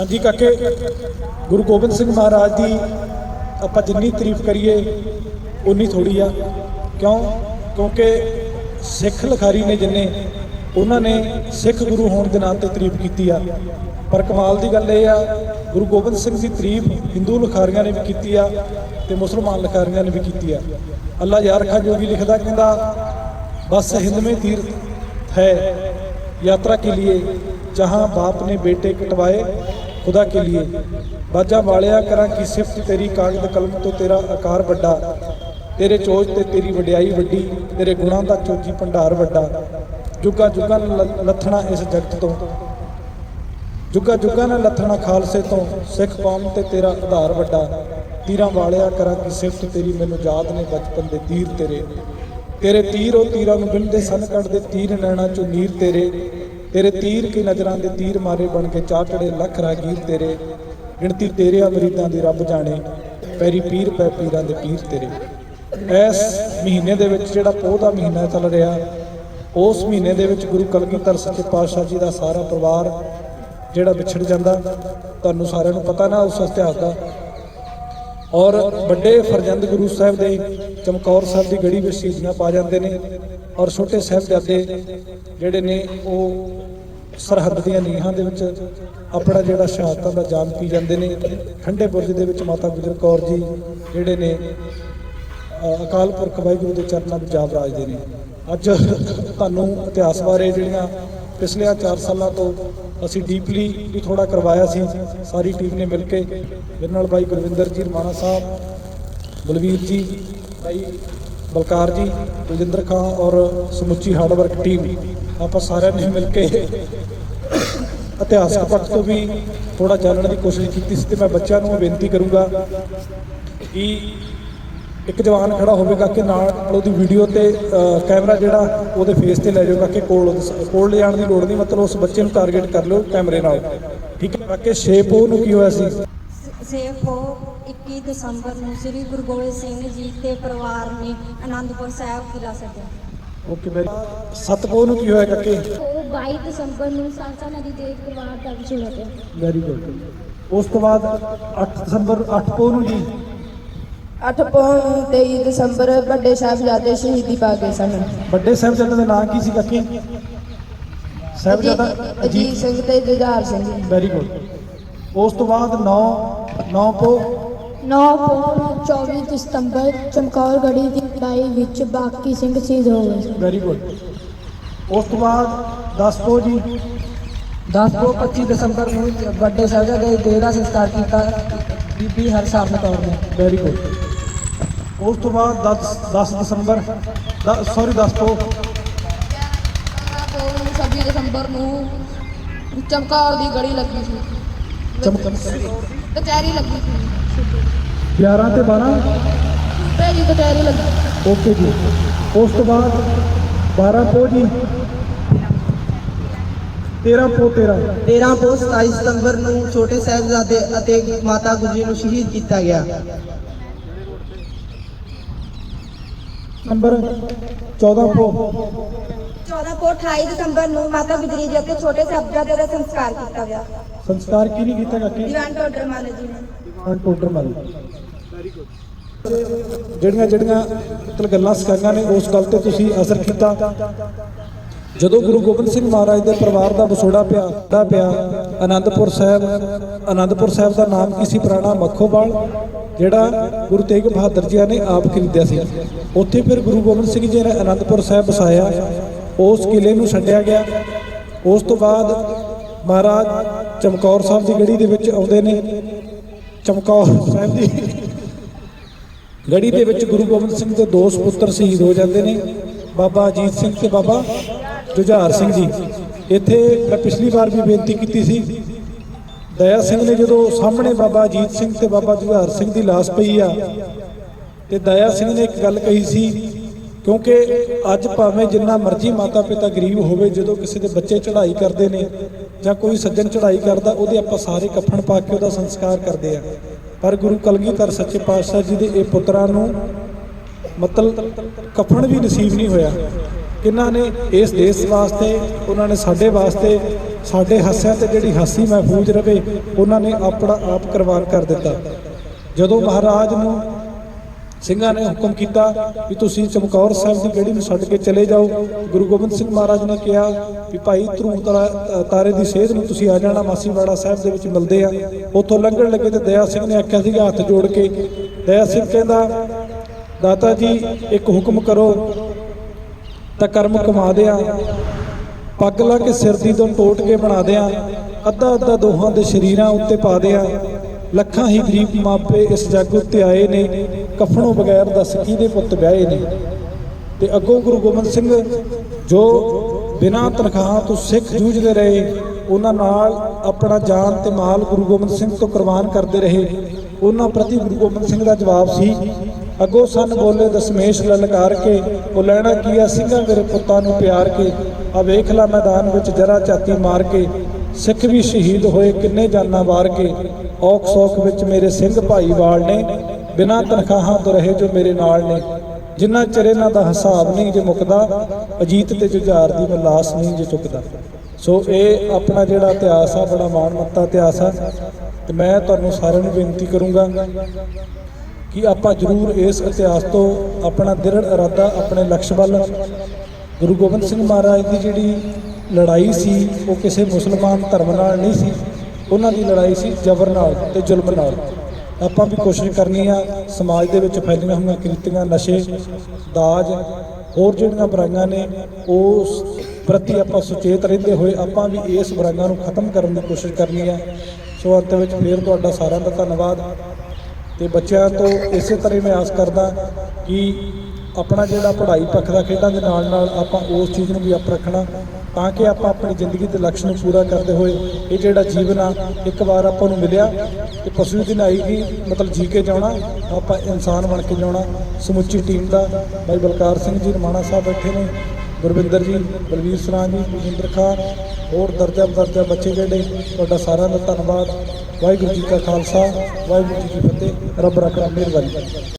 ਹਾਂਜੀ ਕਾਕੇ, ਗੁਰੂ ਗੋਬਿੰਦ ਸਿੰਘ ਮਹਾਰਾਜ ਦੀ ਆਪਾਂ ਜਿੰਨੀ ਤਾਰੀਫ ਕਰੀਏ ਉਨੀ ਥੋੜੀ ਆ। ਕਿਉਂ? ਕਿਉਂਕਿ ਸਿੱਖ ਲਖਾਰੀ ਨੇ ਜਿੰਨੇ, ਉਹਨਾਂ ਨੇ ਸਿੱਖ ਗੁਰੂ ਹੋਣ ਦੇ ਨਾਂ ਤੇ ਤਾਰੀਫ ਕੀਤੀ ਆ। ਪਰ ਕਮਾਲ ਦੀ ਗੱਲ ਇਹ ਆ, ਗੁਰੂ ਗੋਬਿੰਦ ਸਿੰਘ ਦੀ ਤਾਰੀਫ ਹਿੰਦੂ ਲਖਾਰੀਆਂ ਨੇ ਵੀ ਕੀਤੀ ਆ ਤੇ ਮੁਸਲਮਾਨ ਲਖਾਰੀਆਂ ਨੇ ਵੀ ਕੀਤੀ ਆ। ਅੱਲਾ ਯਾਰ ਖਾ ਜੋ ਵੀ ਲਿਖਦਾ ਕਹਿੰਦਾ, ਬਸ ਹਿੰਦ ਮੇ ਤੀਰਥ ਹੈ, ਯਾਤਰਾ ਕੇ ਲਈ ਜਹਾਂ ਬਾਪ ਨੇ ਬੇਟੇ ਕਟਵਾਏ खुदा के लिए ਬਾਜਾ ਵਾਲਿਆ ਕਰਾਂ ਕੀ ਸਿਫਤ ਤੇਰੀ ਕਾਗਦ ਕਲਮ ਤੋਂ ਤੇਰਾ ਆਕਾਰ ਵੱਡਾ ਤੇਰੇ ਚੋਜ ਤੇ ਤੇਰੀ ਵਡਿਆਈ ਵੱਡੀ ਤੇਰੇ ਗੁਣਾਂ ਦਾ ਚੋਜੀ ਭੰਡਾਰ ਵੱਡਾ ਜੁਗਾ ਜੁਗਾ ਲੱਥਣਾ ਇਸ ਜਗਤ ਤੋਂ ਜੁਗਾ ਜੁਗਾ ਨਾਲ ਲੱਥਣਾ ਖਾਲਸੇ ਤੋਂ ਸਿੱਖ ਕੌਮ ਤੇ ਤੇਰਾ ਆਧਾਰ ਵੱਡਾ ਤੀਰਾਂ ਵਾਲਿਆ ਕਰਾਂ ਕੀ ਸਿਫਤ ਤੇਰੀ ਮੈਨੂੰ ਯਾਦ ਨੇ ਬਚਪਨ ਦੇ ਤੀਰ ਤੇਰੇ ਤੇਰੇ ਤੀਰ ਉਹ ਤੀਰਾਂ ਨੂੰ ਬਿੰਦੇ ਸਨ ਕੱਢਦੇ ਤੀਰ ਨੈਣਾ ਚੋਂ ਨੀਰ ਤੇਰੇ ਤੇਰੇ ਤੀਰ ਕੀ ਨਜ਼ਰਾਂ ਦੇ ਤੀਰ ਮਾਰੇ ਬਣ ਕੇ ਚਾਟੜੇ ਲੱਖ ਰਾਗੀਰ ਤੇਰੇ। ਗਿਣਤੀ ਤੇਰੇ ਅਮਰੀਦਾਂ ਦੀ ਰੱਬ ਜਾਣੇ, ਪੈਰੀ ਪੀਰ ਪੈ ਪੀਰਾਂ ਦੇ ਪੀਰ ਤੇਰੇ। ਇਸ ਮਹੀਨੇ ਦੇ ਵਿੱਚ ਜਿਹੜਾ ਪੋਹ ਦਾ ਮਹੀਨਾ ਚੱਲ ਰਿਹਾ, ਉਸ ਮਹੀਨੇ ਦੇ ਵਿੱਚ ਗੁਰੂ ਕਲਗੀਧਰ ਸੱਚੇ ਪਾਤਸ਼ਾਹ ਜੀ ਦਾ ਸਾਰਾ ਪਰਿਵਾਰ ਜਿਹੜਾ ਵਿਛੜ ਜਾਂਦਾ, ਤੁਹਾਨੂੰ ਸਾਰਿਆਂ ਨੂੰ ਪਤਾ ਨਾ ਉਸ ਇਤਿਹਾਸ ਦਾ। ਔਰ ਵੱਡੇ ਫਰਜ਼ੰਦ ਗੁਰੂ ਸਾਹਿਬ ਦੇ ਚਮਕੌਰ ਸਾਹਿਬ ਦੀ ਗੜੀ ਵਿੱਚ ਸ਼ਹੀਦੀਆਂ ਪਾ ਜਾਂਦੇ ਨੇ, ਔਰ ਛੋਟੇ ਸਾਹਿਬਜ਼ਾਦੇ ਜਿਹੜੇ ਨੇ ਉਹ ਸਰਹੱਦ ਦੀਆਂ ਨੀਹਾਂ ਦੇ ਵਿੱਚ ਆਪਣਾ ਜਿਹੜਾ ਸ਼ਹਾਦਤਾਂ ਦਾ ਜਾਮ ਪੀ ਜਾਂਦੇ ਨੇ। ਠੰਡੇ ਬੁਰਜ ਦੇ ਵਿੱਚ ਮਾਤਾ ਗੁਜਰ ਕੌਰ ਜੀ ਜਿਹੜੇ ਨੇ ਅਕਾਲ ਪੁਰਖ ਵਾਹਿਗੁਰੂ ਦੇ ਚਰਨਾਂ ਵਿੱਚ ਜਾਬ ਰਾਜਦੇ ਨੇ। ਅੱਜ ਤੁਹਾਨੂੰ ਇਤਿਹਾਸ ਬਾਰੇ ਜਿਹੜੀਆਂ ਪਿਛਲੇ 4 ਸਾਲਾਂ ਤੋਂ ਅਸੀਂ ਡੀਪਲੀ ਵੀ ਥੋੜਾ ਕਰਵਾਇਆ ਸੀ, ਸਾਰੀ ਟੀਮ ਨੇ ਮਿਲ ਕੇ। ਮੇਰੇ ਨਾਲ ਬਾਈ ਗੁਰਵਿੰਦਰ ਜੀ, ਰਮਾਣਾ ਸਾਹਿਬ, ਬਲਵੀਰ ਜੀ ਭਾਈ ਬਲਕਾਰ ਜੀ ਕੁਲਜਿੰਦਰ ਖਾਨ ਔਰ ਸਮੁੱਚੀ ਹਾਰਡ ਵਰਕ ਟੀਮ ਆਪਾਂ ਸਾਰਿਆਂ ਨੇ ਮਿਲ ਕੇ ਇਤਿਹਾਸਕ ਪੱਖ ਤੋਂ ਵੀ ਥੋੜਾ ਜਾਣਨ ਦੀ ਕੋਸ਼ਿਸ਼ ਕੀਤੀ ਸੀ ਤੇ ਮੈਂ ਬੱਚਿਆਂ ਨੂੰ ਬੇਨਤੀ ਕਰੂੰਗਾ ਕਿ ਇੱਕ ਜਵਾਨ ਖੜਾ ਹੋਵੇਗਾ ਕਿ ਨਾਲ ਉਹਦੀ ਵੀਡੀਓ ਤੇ ਕੈਮਰਾ ਜਿਹੜਾ ਉਹਦੇ ਫੇਸ ਤੇ ਲੈ ਜਾਊਗਾ ਕਿ ਕੋਲ ਕੋਲ ਲੈ ਦੀ ਲੋੜ ਨਹੀਂ, ਮਤਲਬ ਉਸ ਬੱਚੇ ਨੂੰ ਟਾਰਗੇਟ ਕਰ ਲਿਓ ਕੈਮਰੇ ਨਾਲ। ਠੀਕ ਹੈ? ਕਿ ਸ਼ੇਪ ਉਹ ਨੂੰ ਕੀ ਹੋਇਆ ਸੀ? ਸੇਫ ਹੋ 21 ਦਸੰਬਰ ਨੂੰ ਸ੍ਰੀ ਗੁਰੂ ਗੋਬਿੰਦ ਸਿੰਘ ਜੀ ਤੇ ਪਰਿਵਾਰ ਨੇ ਆਨੰਦਪੁਰ ਸਾਹਿਬ ਕਿਲਾ ਛੱਡਿਆ। ਓਕੇ ਵੈਰੀ ਸਤਪੋ ਨੂੰ ਕੀ ਹੋਇਆ ਕਾਕੇ? ਉਹ 22 ਦਸੰਬਰ ਨੂੰ ਸਾਂਸਾ ਨਦੀ ਦੇ ਕਿਨਾਰ ਦਾ ਵਿਛੋੜਾ ਪਿਆ ਵੈਰੀ ਗੁੱਡ ਉਸ ਤੋਂ ਬਾਅਦ 8 ਦਸੰਬਰ 8 ਪੋ ਨੂੰ ਜੀ? 8 ਪੌਣ 23 ਦਸੰਬਰ ਵੱਡੇ ਸਾਹਿਬਜ਼ਾਦੇ ਸ਼ਹੀਦੀ ਪਾ ਗਏ ਸਨ। ਵੱਡੇ ਸਾਹਿਬਜ਼ਾਦੇ ਦਾ ਨਾਂ ਕੀ ਸੀ ਕਾਕੇ? ਸਾਹਿਬਜ਼ਾਦਾ ਅਜੀਤ ਅਜੀਤ ਸਿੰਘ ਤੇ ਜੁਝਾਰ ਸਿੰਘ। ਵੈਰੀ ਗੁੱਡ ਉਸ ਤੋਂ ਬਾਅਦ 9 9 ਪੋ। 9 ਪੌਣ 24 ਸਤੰਬਰ ਚਮਕੌਰ ਗੜੀ ਦੀ ਲੜਾਈ ਵਿੱਚ ਬਾਕੀ ਸਿੰਘ ਸ਼ਹੀਦ ਹੋ ਗਏ। ਵੈਰੀ ਗੁੱਡ ਉਸ ਤੋਂ ਬਾਅਦ 10 ਪੋ ਜੀ। 10 ਤੋਂ 25 ਦਸੰਬਰ ਨੂੰ ਵੱਡੇ ਸਾਹਿਬਜ਼ਾਦੇ ਦੇ ਦੇਹ ਦਾ ਸੰਸਕਾਰ ਕੀਤਾ ਬੀਬੀ ਹਰਸ਼ਰਨ ਕੌਰ ਨੇ। ਵੈਰੀ ਗੁੱਡ ਉਸ ਤੋਂ ਬਾਅਦ 10 10 ਦਸੰਬਰ ਸੌਰੀ 10 ਪੋ। 26 ਦਸੰਬਰ ਨੂੰ ਚਮਕੌਰ ਦੀ ਗੜੀ ਲੱਗੀ ਸੀ। ਚਮਕ ਕਚਹਿਰੀ ਲੱਗੀ ਸੀ। 11 ਤੇ 12 ਭੇਜੀ ਕਚਹਿਰੀ ਲੱਗੀ। ਓਕੇ ਜੀ। ਉਸ ਤੋਂ ਬਾਅਦ 12 ਪੋ ਜੀ 13 ਪੋ 13 13 ਤੋਂ 27 ਸਤੰਬਰ ਨੂੰ ਛੋਟੇ ਸਾਹਿਬਜ਼ਾਦੇ ਅਤੇ ਮਾਤਾ ਗੁਜਰੀ ਨੂੰ ਸ਼ਹੀਦ ਕੀਤਾ ਗਿਆ। ਨੰਬਰ 14 ਪੋ 14 ਕੋ 28 ਦਸੰਬਰ ਨੂੰ ਮਾਤਾ ਗੁਜਰੀ ਜੀ ਅਤੇ ਛੋਟੇ ਸਾਹਿਬਜ਼ਾਦੇ ਦਾ ਸੰਸਕਾਰ ਕੀਤਾ ਗਿਆ। ਸੰਸਕਾਰ ਕੀ ਨਹੀਂ ਕੀਤਾ ਕਾਕੇ? ਦੀਵਾਨ ਟੋਡਰ ਮਾਲ ਜੀ ਨੇ। ਟੋਟਰ ਮਲ। ਜਿਹੜੀਆਂ ਜਿਹੜੀਆਂ ਮਤਲਬ ਗੱਲਾਂ ਸਿਖਾਈਆਂ ਨੇ ਉਸ ਗੱਲ ਤੇ ਤੁਸੀਂ ਅਸਰ ਕੀਤਾ। ਜਦੋਂ ਗੁਰੂ ਗੋਬਿੰਦ ਸਿੰਘ ਮਹਾਰਾਜ ਦੇ ਪਰਿਵਾਰ ਦਾ ਵਿਛੋੜਾ ਪਿਆ ਦਾ ਪਿਆ ਆਨੰਦਪੁਰ ਸਾਹਿਬ ਆਨੰਦਪੁਰ ਸਾਹਿਬ ਦਾ ਨਾਮ ਕੀ ਸੀ ਪੁਰਾਣਾ? ਮੱਖੋਵਾਲ ਜਿਹੜਾ ਗੁਰੂ ਤੇਗ ਬਹਾਦਰ ਜੀ ਨੇ ਆਪ ਖਰੀਦਿਆ ਸੀ। ਉੱਥੇ ਫਿਰ ਗੁਰੂ ਗੋਬਿੰਦ ਸਿੰਘ ਜੀ ਨੇ ਆਨੰਦਪੁਰ ਸਾਹਿਬ ਵਸਾਇਆ। ਉਸ ਕਿਲੇ ਨੂੰ ਛੱਡਿਆ ਗਿਆ। ਉਸ ਤੋਂ ਬਾਅਦ ਮਹਾਰਾਜ, ਚਮਕੌਰ ਸਾਹਿਬ ਦੀ ਗੜੀ ਦੇ ਵਿੱਚ ਆਉਂਦੇ ਨੇ। ਚਮਕੌਰ ਸਾਹਿਬ ਦੀ ਗੜੀ ਦੇ ਵਿੱਚ ਗੁਰੂ ਗੋਬਿੰਦ ਸਿੰਘ ਦੇ ਦੋ ਸੁਪੁੱਤਰ ਸ਼ਹੀਦ ਹੋ ਜਾਂਦੇ ਨੇ। ਬਾਬਾ ਅਜੀਤ ਸਿੰਘ ਤੇ ਬਾਬਾ ਜੁਝਾਰ ਸਿੰਘ ਜੀ। ਇੱਥੇ ਮੈਂ ਪਿਛਲੀ ਵਾਰ ਵੀ ਬੇਨਤੀ ਕੀਤੀ ਸੀ। ਦਇਆ ਸਿੰਘ ਨੇ ਜਦੋਂ ਸਾਹਮਣੇ ਬਾਬਾ ਅਜੀਤ ਸਿੰਘ ਤੇ ਬਾਬਾ ਜੁਝਾਰ ਸਿੰਘ ਦੀ ਲਾਸ਼ ਪਈ ਆ, ਤੇ ਦਇਆ ਸਿੰਘ ਨੇ ਇੱਕ ਗੱਲ ਕਹੀ ਸੀ, ਕਿਉਂਕਿ ਅੱਜ ਭਾਵੇਂ ਜਿੰਨਾ ਮਰਜ਼ੀ ਮਾਤਾ ਪਿਤਾ ਗਰੀਬ ਹੋਵੇ, ਜਦੋਂ ਕਿਸੇ ਦੇ ਬੱਚੇ ਚੜ੍ਹਾਈ ਕਰਦੇ ਨੇ ਜਾਂ ਕੋਈ ਸੱਜਣ ਚੜ੍ਹਾਈ ਕਰਦਾ, ਉਹਦੇ ਆਪਾਂ ਸਾਰੇ ਕਫਨ ਪਾ ਕੇ ਉਹਦਾ ਸੰਸਕਾਰ ਕਰਦੇ ਆ। ਪਰ ਗੁਰੂ ਕਲਗੀਧਰ ਸੱਚੇ ਪਾਤਸ਼ਾਹ ਜੀ ਦੇ ਇਹ ਪੁੱਤਰਾਂ ਨੂੰ ਮਤਲਬ ਕਫਨ ਵੀ ਨਸੀਬ ਨਹੀਂ ਹੋਇਆ। ਕਿਹਨਾਂ ਨੇ ਇਸ ਦੇਸ਼ ਵਾਸਤੇ, ਉਹਨਾਂ ਨੇ ਸਾਡੇ ਵਾਸਤੇ, ਸਾਡੇ ਹਾਸਿਆਂ ਤੇ ਜਿਹੜੀ ਹਾਸੀ ਮਹਿਫੂਜ਼ ਰਵੇ, ਉਹਨਾਂ ਨੇ ਆਪਣਾ ਆਪ ਕੁਰਬਾਨ ਕਰ ਦਿੱਤਾ। ਜਦੋਂ ਮਹਾਰਾਜ ਨੂੰ ਸਿੰਘਾਂ ਨੇ ਹੁਕਮ ਕੀਤਾ ਵੀ ਤੁਸੀਂ ਚਮਕੌਰ ਸਾਹਿਬ ਦੀ ਗੜੀ ਨੂੰ ਛੱਡ ਕੇ ਚਲੇ ਜਾਓ। ਗੁਰੂ ਗੋਬਿੰਦ ਸਿੰਘ ਮਹਾਰਾਜ ਨੇ ਕਿਹਾ ਵੀ ਭਾਈ ਧਰੂ ਤਾਰਾ- ਤਾਰੇ ਦੀ ਸੇਧ ਨੂੰ ਤੁਸੀਂ ਆ ਜਾਣਾ ਮਾਸੀਵਾੜਾ ਸਾਹਿਬ ਦੇ ਵਿੱਚ ਮਿਲਦੇ ਆ। ਉੱਥੋਂ ਲੰਘਣ ਲੱਗੇ ਤੇ ਦਇਆ ਸਿੰਘ ਨੇ ਆਖਿਆ ਸੀਗਾ, ਹੱਥ ਜੋੜ ਕੇ, ਦਇਆ ਸਿੰਘ ਕਹਿੰਦਾ, ਦਾਤਾ ਜੀ, ਇੱਕ ਹੁਕਮ ਕਰੋ, ਤਾਂ ਕਰਮ ਕਮਾ ਦਿਆਂ। ਪੱਗ ਲਾ ਕੇ ਸਿਰ ਦੀ ਤੋਂ ਟੋਟ ਕੇ ਬਣਾ ਦਿਆਂ। ਅੱਧਾ ਅੱਧਾ ਦੋਹਾਂ ਦੇ ਸ਼ਰੀਰਾਂ ਉੱਤੇ ਪਾ ਦਿਆਂ। ਲੱਖਾਂ ਹੀ ਗਰੀਬ ਮਾਪੇ ਇਸ ਜੱਗ ਉੱਤੇ ਆਏ ਨੇ, ਕਫਣੋਂ ਬਗੈਰ ਦੱਸ ਕਿਹਦੇ ਪੁੱਤ ਵਿਆਹੇ ਨੇ। ਤੇ ਅੱਗੋਂ ਗੁਰੂ ਗੋਬਿੰਦ ਸਿੰਘ ਜੋ ਬਿਨਾਂ ਤਨਖਾਹਾਂ ਤੋਂ ਸਿੱਖ ਜੂਝਦੇ ਰਹੇ, ਉਹਨਾਂ ਨਾਲ ਆਪਣਾ ਜਾਨ ਤੇ ਮਾਲ ਗੁਰੂ ਗੋਬਿੰਦ ਸਿੰਘ ਤੋਂ ਕੁਰਬਾਨ ਕਰਦੇ ਰਹੇ। ਉਹਨਾਂ ਪ੍ਰਤੀ ਗੁਰੂ ਗੋਬਿੰਦ ਸਿੰਘ ਦਾ ਜਵਾਬ ਸੀ, ਅੱਗੋਂ ਸਨ ਬੋਲੇ ਦਸ਼ਮੇਸ਼ ਲਲਕਾਰ ਕੇ, ਉਹ ਲੈਣਾ ਕੀ ਆ ਸਿੰਘਾਂ ਮੇਰੇ ਪੁੱਤਾਂ ਨੂੰ ਪਿਆਰ ਕੇ? ਆ ਵੇਖ ਲੈ ਮੈਦਾਨ ਵਿੱਚ ਜਰਾ ਝਾਤੀ ਮਾਰ ਕੇ, ਸਿੱਖ ਵੀ ਸ਼ਹੀਦ ਹੋਏ ਕਿੰਨੇ ਜਾਨਾਂ ਵਾਰ ਕੇ? ਔਖ ਸੌਖ ਵਿੱਚ ਮੇਰੇ ਸਿੰਘ ਭਾਈਵਾਲ ਨੇ, ਬਿਨਾਂ ਤਨਖਾਹਾਂ ਤੋਂ ਰਹੇ ਜੋ ਮੇਰੇ ਨਾਲ ਨੇ ਜਿਨ੍ਹਾਂ ਚਿਰ ਇਹਨਾਂ ਦਾ ਹਿਸਾਬ ਨਹੀਂ ਜੇ ਮੁੱਕਦਾ, ਅਜੀਤ ਤੇ ਜੁਝਾਰ ਦੀ ਮੈਂ ਲਾਸ ਨਹੀਂ ਜੇ ਚੁੱਕਦਾ। ਸੋ ਇਹ ਆਪਣਾ ਜਿਹੜਾ ਇਤਿਹਾਸ ਆ, ਬੜਾ ਮਾਣਮੱਤਾ ਇਤਿਹਾਸ ਆ, ਤੇ ਮੈਂ ਤੁਹਾਨੂੰ ਸਾਰਿਆਂ ਨੂੰ ਬੇਨਤੀ ਕਰੂੰਗਾ ਕਿ ਆਪਾਂ ਜ਼ਰੂਰ ਇਸ ਇਤਿਹਾਸ ਤੋਂ ਆਪਣਾ ਦ੍ਰਿੜ ਇਰਾਦਾ, ਆਪਣੇ ਲਕਸ਼ ਵੱਲ, ਗੁਰੂ ਗੋਬਿੰਦ ਸਿੰਘ ਮਹਾਰਾਜ ਦੀ ਜਿਹੜੀ ਲੜਾਈ ਸੀ, ਉਹ ਕਿਸੇ ਮੁਸਲਮਾਨ ਧਰਮ ਨਾਲ ਨਹੀਂ ਸੀ। ਉਹਨਾਂ ਦੀ ਲੜਾਈ ਸੀ ਜ਼ਬਰ ਨਾਲ ਤੇ ਜ਼ੁਲਮ ਨਾਲ। ਆਪਾਂ ਵੀ ਕੋਸ਼ਿਸ਼ ਕਰਨੀ ਆ, ਸਮਾਜ ਦੇ ਵਿੱਚ ਫੈਲੀਆਂ ਹੋਈਆਂ ਕਿਰਤੀਆਂ, ਨਸ਼ੇ, ਦਾਜ, ਹੋਰ ਜਿਹੜੀਆਂ ਬੁਰਾਈਆਂ ਨੇ, ਉਸ ਪ੍ਰਤੀ ਆਪਾਂ ਸੁਚੇਤ ਰਹਿੰਦੇ ਹੋਏ ਆਪਾਂ ਵੀ ਇਸ ਬੁਰਾਈਆਂ ਨੂੰ ਖਤਮ ਕਰਨ ਦੀ ਕੋਸ਼ਿਸ਼ ਕਰਨੀ ਆ। ਸੋ ਅੰਤ ਵਿੱਚ ਫੇਰ ਤੁਹਾਡਾ ਸਾਰਿਆਂ ਦਾ ਧੰਨਵਾਦ। ਤੇ ਬੱਚਿਆਂ ਤੋਂ ਇਸੇ ਤਰ੍ਹਾਂ ਹੀ ਮੈਂ ਆਸ ਕਰਦਾ ਕਿ ਆਪਣਾ ਜਿਹੜਾ ਪੜ੍ਹਾਈ ਪੱਖ ਦਾ ਖੇਡਾਂ ਦੇ ਨਾਲ ਨਾਲ ਆਪਾਂ ਉਸ ਚੀਜ਼ ਨੂੰ ਵੀ ਆਪ ਰੱਖਣਾ ਤਾਂ ਕਿ ਆਪਾਂ ਆਪਣੀ ਜ਼ਿੰਦਗੀ ਦੇ ਲਕਸ਼ ਨੂੰ ਪੂਰਾ ਕਰਦੇ ਹੋਏ ਇਹ ਜਿਹੜਾ ਜੀਵਨ ਆ, ਇੱਕ ਵਾਰ ਆਪਾਂ ਨੂੰ ਮਿਲਿਆ ਤੇ ਪਸ਼ੂ ਦੀ ਨਾਈ ਦੀ ਮਤਲਬ ਜੀ ਕੇ ਜਾਣਾ, ਆਪਾਂ ਇਨਸਾਨ ਬਣ ਕੇ ਜਾਣਾ। ਸਮੁੱਚੀ ਟੀਮ ਦਾ ਬਾਈ ਬਲਕਾਰ ਸਿੰਘ ਜੀ, ਰਮਾਣਾ ਸਾਹਿਬ ਬੈਠੇ ਨੇ, ਗੁਰਵਿੰਦਰ ਜੀ, ਬਲਵੀਰ ਸਰਾਂ ਜੀ ਮਹਿੰਦਰ ਖਾਨ, ਹੋਰ ਦਰਜਾ ਦਰਜਾ ਬੱਚੇ ਜਿਹੜੇ, ਤੁਹਾਡਾ ਸਾਰਿਆਂ ਦਾ ਧੰਨਵਾਦ। ਵਾਹਿਗੁਰੂ ਜੀ ਕਾ ਖਾਲਸਾ, ਵਾਹਿਗੁਰੂ ਜੀ ਕੀ ਫਤਿਹ। ਰੱਬ ਰੱਖਣਾ ਮਿਹਰਬਾਨੀ।